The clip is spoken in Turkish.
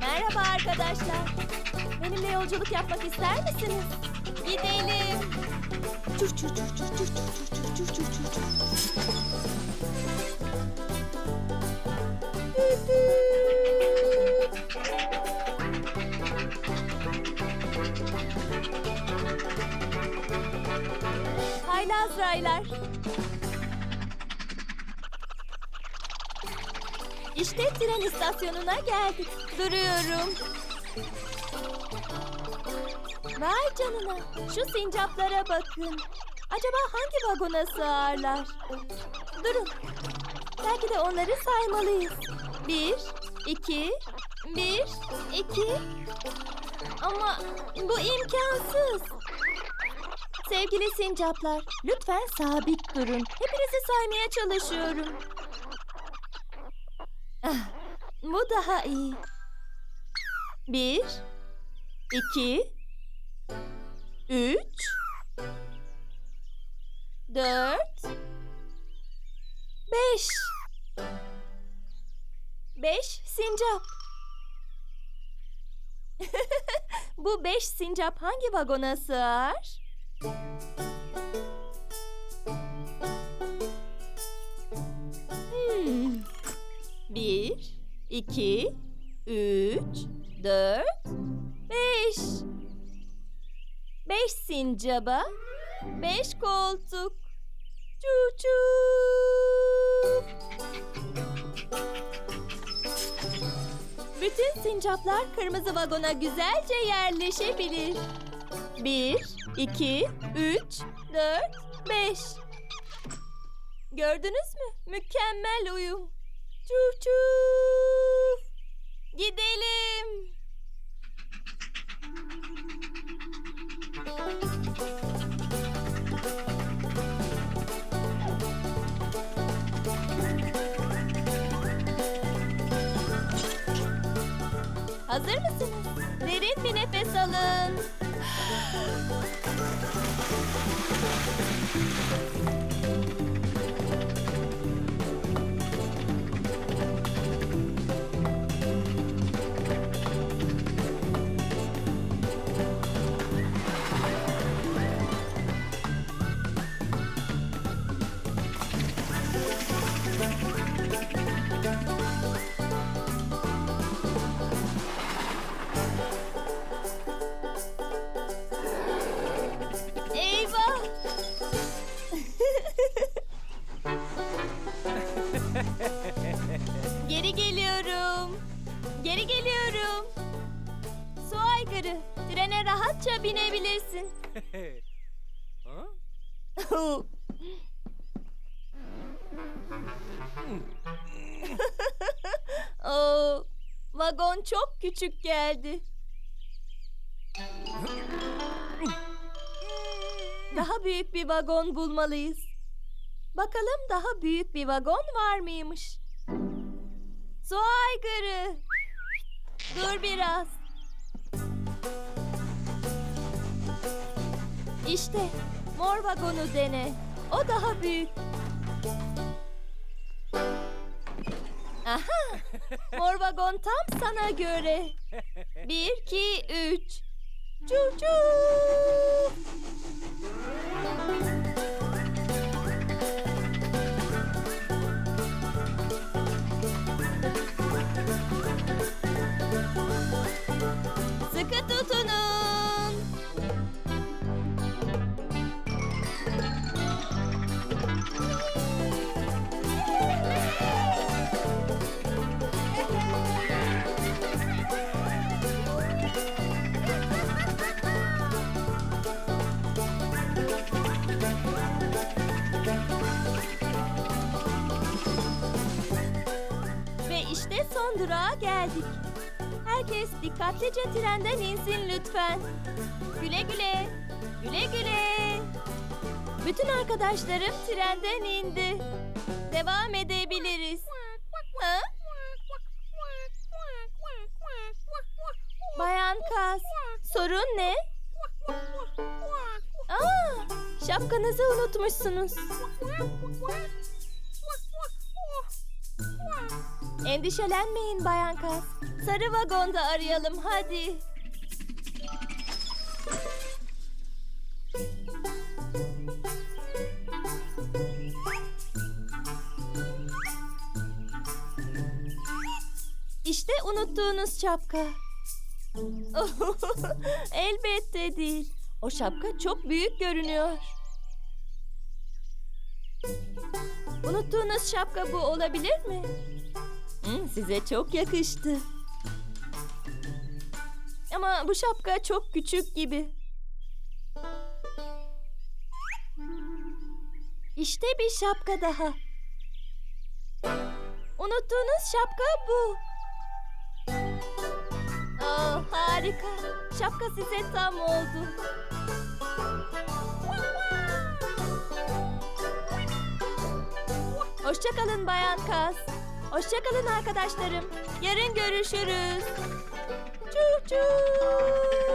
Merhaba arkadaşlar. Benimle yolculuk yapmak ister misiniz? Gidelim. Çur çur çur çur çur çur çur çur çur çur çur. Haylaz raylar. İşte tren istasyonuna geldik. Duruyorum. Vay canına. Şu sincaplara bakın. Acaba hangi vagona sığarlar? Durun. Belki de onları saymalıyız. Bir, iki, bir, iki. Ama bu imkansız. Sevgili sincaplar, lütfen sabit durun. Hepinizi saymaya çalışıyorum. Bu daha iyi. Bir, iki, üç, dört, beş. Beş sincap. bu beş sincap hangi vagona sığar? 2, 3, 4, 5. 5 sincaba, 5 koltuk. Çuçu. Bütün sincaplar kırmızı vagona güzelce yerleşebilir. 1, 2, 3, 4, 5. Gördünüz mü? Mükemmel uyum. Çuf çuf. Gidelim. Hazır mısınız? Derin bir nefes alın. aygırı. Trene rahatça binebilirsin. Oo, vagon çok küçük geldi. Daha büyük bir vagon bulmalıyız. Bakalım daha büyük bir vagon var mıymış? Su aygırı. Dur biraz. İşte mor vagonu dene. O daha büyük. Aha! Mor vagon tam sana göre. Bir, iki, üç. Çu çu. Son durağa geldik. Herkes dikkatlice trenden insin lütfen. Güle güle. Güle güle. Bütün arkadaşlarım trenden indi. Devam edebiliriz. Ha? Bayan Kaz, sorun ne? Aa, şapkanızı unutmuşsunuz. Endişelenmeyin Bayan Kaz. Sarı vagonda arayalım hadi. İşte unuttuğunuz şapka. Elbette değil. O şapka çok büyük görünüyor. Unuttuğunuz şapka bu olabilir mi? Size çok yakıştı. Ama bu şapka çok küçük gibi. İşte bir şapka daha. Unuttuğunuz şapka bu. Oh, harika. Şapka size tam oldu. Hoşçakalın Bayan Kaz. Hoşçakalın arkadaşlarım. Yarın görüşürüz. Çuf çuf.